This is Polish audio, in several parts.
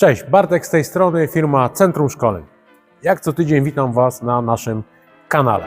Cześć, Bartek z tej strony, firma Centrum Szkoleń. Jak co tydzień witam Was na naszym kanale.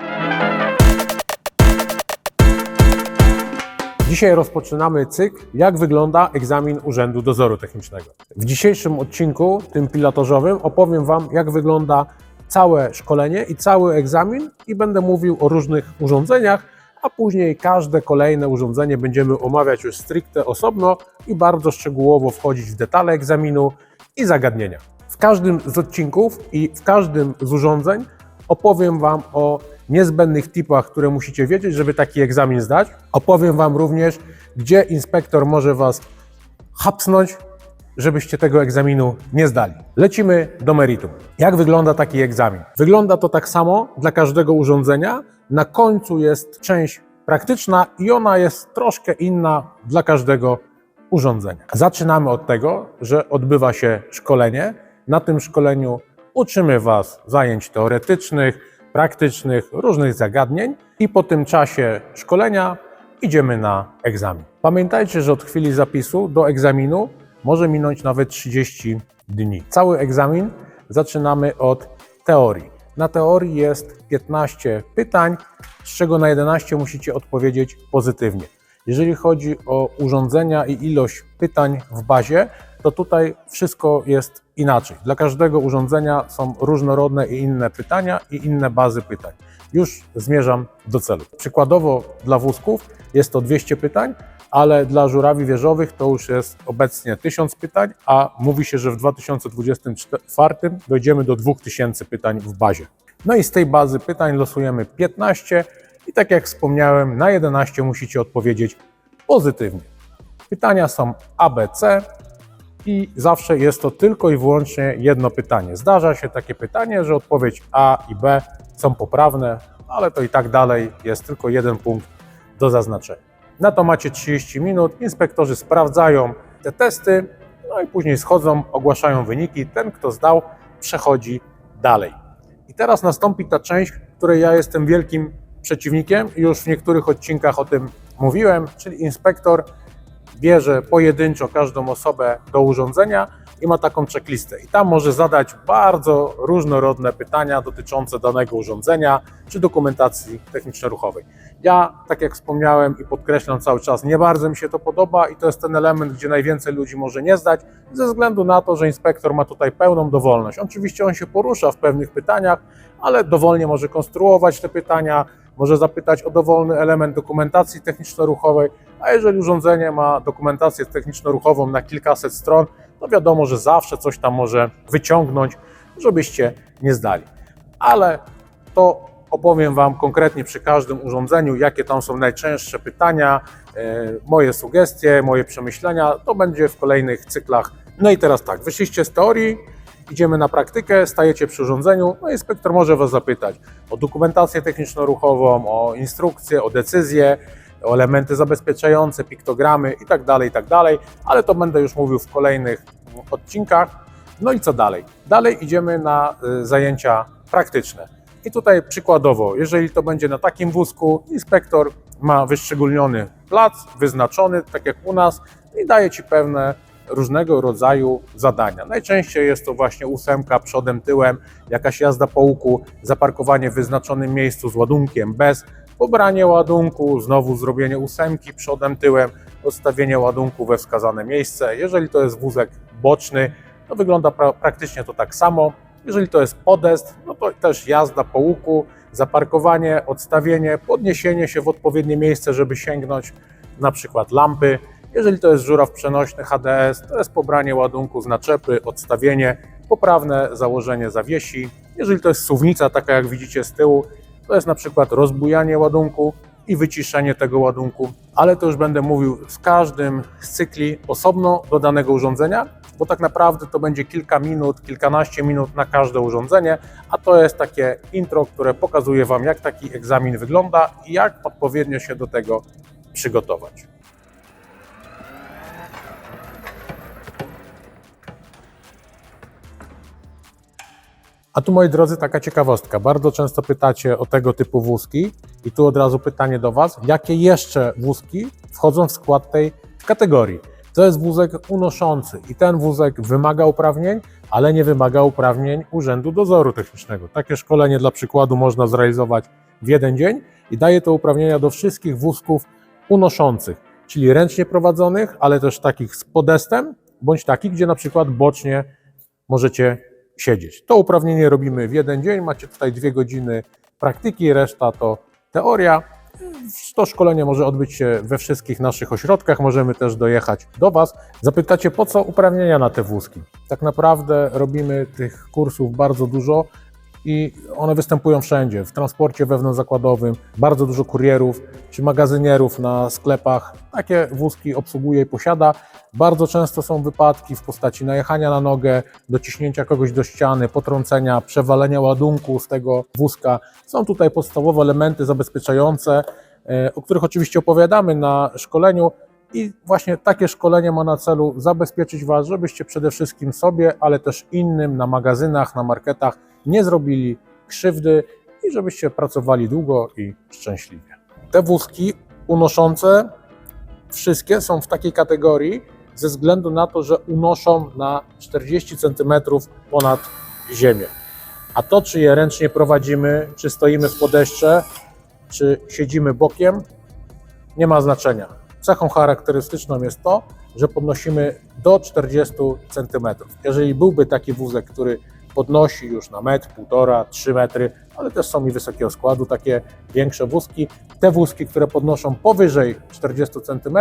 Dzisiaj rozpoczynamy cykl, jak wygląda egzamin Urzędu Dozoru Technicznego. W dzisiejszym odcinku, tym pilotażowym, opowiem Wam, jak wygląda całe szkolenie i cały egzamin i będę mówił o różnych urządzeniach, a później każde kolejne urządzenie będziemy omawiać już stricte osobno i bardzo szczegółowo wchodzić w detale egzaminu i zagadnienia. W każdym z odcinków i w każdym z urządzeń opowiem Wam o niezbędnych tipach, które musicie wiedzieć, żeby taki egzamin zdać. Opowiem Wam również, gdzie inspektor może Was hapsnąć, żebyście tego egzaminu nie zdali. Lecimy do meritum. Jak wygląda taki egzamin? Wygląda to tak samo dla każdego urządzenia. Na końcu jest część praktyczna i ona jest troszkę inna dla każdego urządzenia. Zaczynamy od tego, że odbywa się szkolenie. Na tym szkoleniu uczymy Was zajęć teoretycznych, praktycznych, różnych zagadnień i po tym czasie szkolenia idziemy na egzamin. Pamiętajcie, że od chwili zapisu do egzaminu może minąć nawet 30 dni. Cały egzamin zaczynamy od teorii. Na teorii jest 15 pytań, z czego na 11 musicie odpowiedzieć pozytywnie. Jeżeli chodzi o urządzenia i ilość pytań w bazie, to tutaj wszystko jest inaczej. Dla każdego urządzenia są różnorodne i inne pytania i inne bazy pytań. Już zmierzam do celu. Przykładowo dla wózków jest to 200 pytań, ale dla żurawi wieżowych to już jest obecnie 1000 pytań, a mówi się, że w 2024 dojdziemy do 2000 pytań w bazie. No i z tej bazy pytań losujemy 15 i tak jak wspomniałem, na 11 musicie odpowiedzieć pozytywnie. Pytania są A, B, C i zawsze jest to tylko i wyłącznie jedno pytanie. Zdarza się takie pytanie, że odpowiedź A i B są poprawne, ale to i tak dalej jest tylko jeden punkt do zaznaczenia. Na to macie 30 minut. Inspektorzy sprawdzają te testy, no i później schodzą, ogłaszają wyniki. Ten, kto zdał, przechodzi dalej. I teraz nastąpi ta część, której ja jestem wielkim przeciwnikiem. Już w niektórych odcinkach o tym mówiłem, czyli inspektor bierze pojedynczo każdą osobę do urządzenia i ma taką checklistę. I tam może zadać bardzo różnorodne pytania dotyczące danego urządzenia czy dokumentacji techniczno-ruchowej. Ja, tak jak wspomniałem i podkreślam cały czas, nie bardzo mi się to podoba i to jest ten element, gdzie najwięcej ludzi może nie zdać, ze względu na to, że inspektor ma tutaj pełną dowolność. Oczywiście on się porusza w pewnych pytaniach, ale dowolnie może konstruować te pytania, może zapytać o dowolny element dokumentacji techniczno-ruchowej, a jeżeli urządzenie ma dokumentację techniczno-ruchową na kilkaset stron, to wiadomo, że zawsze coś tam może wyciągnąć, żebyście nie zdali. Ale to opowiem Wam konkretnie przy każdym urządzeniu, jakie tam są najczęstsze pytania, e, moje sugestie, moje przemyślenia. To będzie w kolejnych cyklach. No i teraz tak, wyszliście z teorii, idziemy na praktykę, stajecie przy urządzeniu, no inspektor może Was zapytać o dokumentację techniczno-ruchową, o instrukcję, o decyzję, o elementy zabezpieczające, piktogramy i tak dalej, i tak ale to będę już mówił w kolejnych odcinkach. No i co dalej? Dalej idziemy na y, zajęcia praktyczne. I tutaj przykładowo, jeżeli to będzie na takim wózku, inspektor ma wyszczególniony plac, wyznaczony, tak jak u nas, i daje Ci pewne różnego rodzaju zadania. Najczęściej jest to właśnie ósemka przodem, tyłem, jakaś jazda po łuku, zaparkowanie w wyznaczonym miejscu z ładunkiem, bez, pobranie ładunku, znowu zrobienie ósemki przodem, tyłem, odstawienie ładunku we wskazane miejsce. Jeżeli to jest wózek boczny, to wygląda pra praktycznie to tak samo. Jeżeli to jest podest, no to też jazda po łuku, zaparkowanie, odstawienie, podniesienie się w odpowiednie miejsce, żeby sięgnąć na przykład lampy. Jeżeli to jest żuraw przenośny HDS, to jest pobranie ładunku z naczepy, odstawienie, poprawne założenie zawiesi. Jeżeli to jest suwnica, taka jak widzicie z tyłu, to jest na przykład rozbujanie ładunku i wyciszenie tego ładunku, ale to już będę mówił z każdym z cykli osobno do danego urządzenia, bo tak naprawdę to będzie kilka minut, kilkanaście minut na każde urządzenie, a to jest takie intro, które pokazuje Wam, jak taki egzamin wygląda i jak odpowiednio się do tego przygotować. A tu moi drodzy, taka ciekawostka. Bardzo często pytacie o tego typu wózki i tu od razu pytanie do Was, jakie jeszcze wózki wchodzą w skład tej kategorii? To jest wózek unoszący i ten wózek wymaga uprawnień, ale nie wymaga uprawnień Urzędu Dozoru Technicznego. Takie szkolenie dla przykładu można zrealizować w jeden dzień i daje to uprawnienia do wszystkich wózków unoszących, czyli ręcznie prowadzonych, ale też takich z podestem, bądź takich, gdzie na przykład bocznie możecie siedzieć. To uprawnienie robimy w jeden dzień, macie tutaj dwie godziny praktyki, reszta to teoria. To szkolenie może odbyć się we wszystkich naszych ośrodkach, możemy też dojechać do Was. Zapytacie, po co uprawnienia na te wózki? Tak naprawdę robimy tych kursów bardzo dużo i one występują wszędzie. W transporcie wewnątrzzakładowym, bardzo dużo kurierów czy magazynierów na sklepach takie wózki obsługuje i posiada. Bardzo często są wypadki w postaci najechania na nogę, dociśnięcia kogoś do ściany, potrącenia, przewalenia ładunku z tego wózka. Są tutaj podstawowe elementy zabezpieczające, e, o których oczywiście opowiadamy na szkoleniu. I właśnie takie szkolenie ma na celu zabezpieczyć Was, żebyście przede wszystkim sobie, ale też innym na magazynach, na marketach nie zrobili krzywdy i żebyście pracowali długo i szczęśliwie. Te wózki unoszące wszystkie są w takiej kategorii ze względu na to, że unoszą na 40 cm ponad ziemię. A to, czy je ręcznie prowadzimy, czy stoimy w podeszcze, czy siedzimy bokiem, nie ma znaczenia. Cechą charakterystyczną jest to, że podnosimy do 40 cm. Jeżeli byłby taki wózek, który podnosi już na metr, półtora, trzy metry, ale też są i wysokiego składu takie większe wózki. Te wózki, które podnoszą powyżej 40 cm,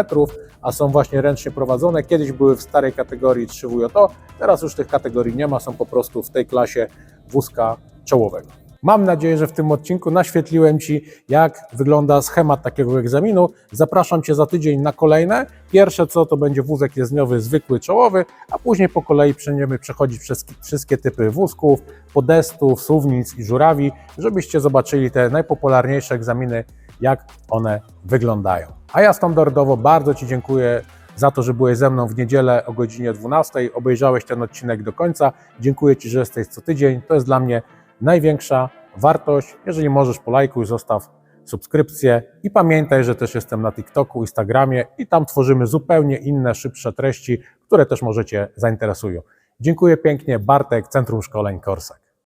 a są właśnie ręcznie prowadzone, kiedyś były w starej kategorii 3WJO, teraz już tych kategorii nie ma, są po prostu w tej klasie wózka czołowego. Mam nadzieję, że w tym odcinku naświetliłem Ci, jak wygląda schemat takiego egzaminu. Zapraszam Cię za tydzień na kolejne. Pierwsze co to będzie wózek jezdniowy zwykły czołowy, a później po kolei będziemy przechodzić przez wszystkie typy wózków, podestów, suwnic i żurawi, żebyście zobaczyli te najpopularniejsze egzaminy, jak one wyglądają. A ja standardowo bardzo Ci dziękuję za to, że byłeś ze mną w niedzielę o godzinie 12. Obejrzałeś ten odcinek do końca. Dziękuję Ci, że jesteś co tydzień. To jest dla mnie największa wartość. Jeżeli możesz, polajkuj, zostaw subskrypcję i pamiętaj, że też jestem na TikToku, Instagramie i tam tworzymy zupełnie inne, szybsze treści, które też możecie zainteresują. Dziękuję pięknie. Bartek, Centrum Szkoleń Korsak.